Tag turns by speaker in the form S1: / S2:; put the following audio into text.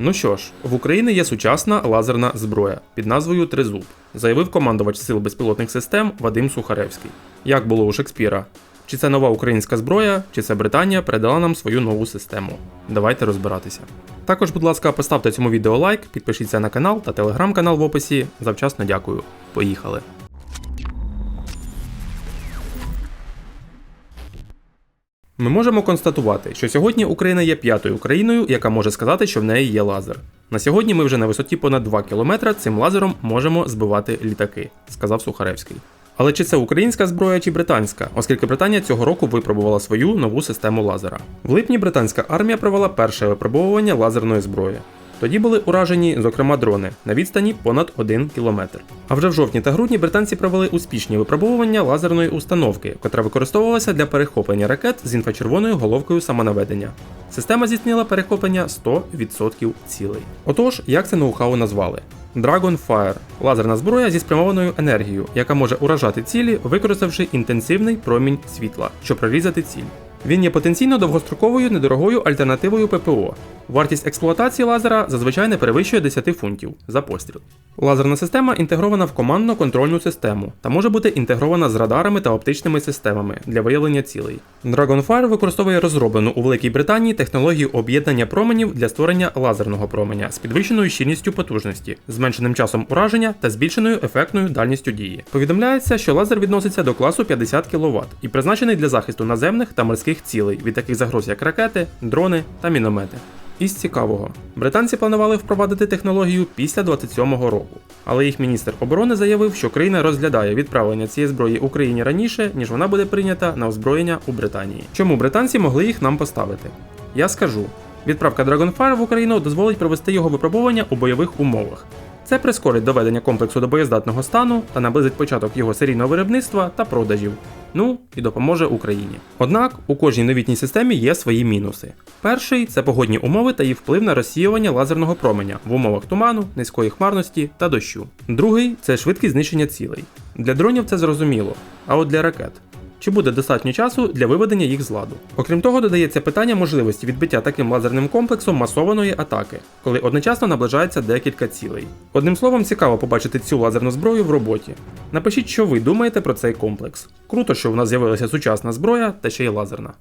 S1: Ну що ж, в Україні є сучасна лазерна зброя під назвою Тризуб, заявив командувач сил безпілотних систем Вадим Сухаревський. Як було у Шекспіра? Чи це нова українська зброя, чи це Британія передала нам свою нову систему? Давайте розбиратися. Також, будь ласка, поставте цьому відео лайк, підпишіться на канал та телеграм-канал в описі. Завчасно дякую. Поїхали! Ми можемо констатувати, що сьогодні Україна є п'ятою країною, яка може сказати, що в неї є лазер. На сьогодні ми вже на висоті понад 2 км цим лазером можемо збивати літаки, сказав Сухаревський. Але чи це українська зброя чи британська, оскільки Британія цього року випробувала свою нову систему лазера. В липні британська армія провела перше випробовування лазерної зброї. Тоді були уражені, зокрема, дрони на відстані понад 1 кілометр. А вже в жовтні та грудні британці провели успішні випробовування лазерної установки, котра використовувалася для перехоплення ракет з інфрачервоною головкою самонаведення. Система здійснила перехоплення 100% цілей. Отож, як це ноу-хау назвали? Dragon Fire – лазерна зброя зі спрямованою енергією, яка може уражати цілі, використавши інтенсивний промінь світла, щоб прорізати ціль. Він є потенційно довгостроковою недорогою альтернативою ППО. Вартість експлуатації лазера зазвичай не перевищує 10 фунтів за постріл. Лазерна система інтегрована в командно-контрольну систему та може бути інтегрована з радарами та оптичними системами для виявлення цілей. Dragonfire використовує розроблену у Великій Британії технологію об'єднання променів для створення лазерного променя з підвищеною щільністю потужності, зменшеним часом ураження та збільшеною ефектною дальністю дії. Повідомляється, що лазер відноситься до класу 50 кВт і призначений для захисту наземних та морських цілей від таких загроз, як ракети, дрони та міномети. Із цікавого, британці планували впровадити технологію після 27-го року, але їх міністр оборони заявив, що країна розглядає відправлення цієї зброї Україні раніше, ніж вона буде прийнята на озброєння у Британії. Чому британці могли їх нам поставити? Я скажу: відправка Dragonfire в Україну дозволить провести його випробування у бойових умовах. Це прискорить доведення комплексу до боєздатного стану та наблизить початок його серійного виробництва та продажів. Ну і допоможе Україні. Однак у кожній новітній системі є свої мінуси. Перший це погодні умови та їх вплив на розсіювання лазерного променя в умовах туману, низької хмарності та дощу. Другий це швидкість знищення цілей. Для дронів це зрозуміло, а от для ракет. Чи буде достатньо часу для виведення їх з ладу? Окрім того, додається питання можливості відбиття таким лазерним комплексом масованої атаки, коли одночасно наближається декілька цілей. Одним словом, цікаво побачити цю лазерну зброю в роботі. Напишіть, що ви думаєте про цей комплекс. Круто, що в нас з'явилася сучасна зброя та ще й лазерна.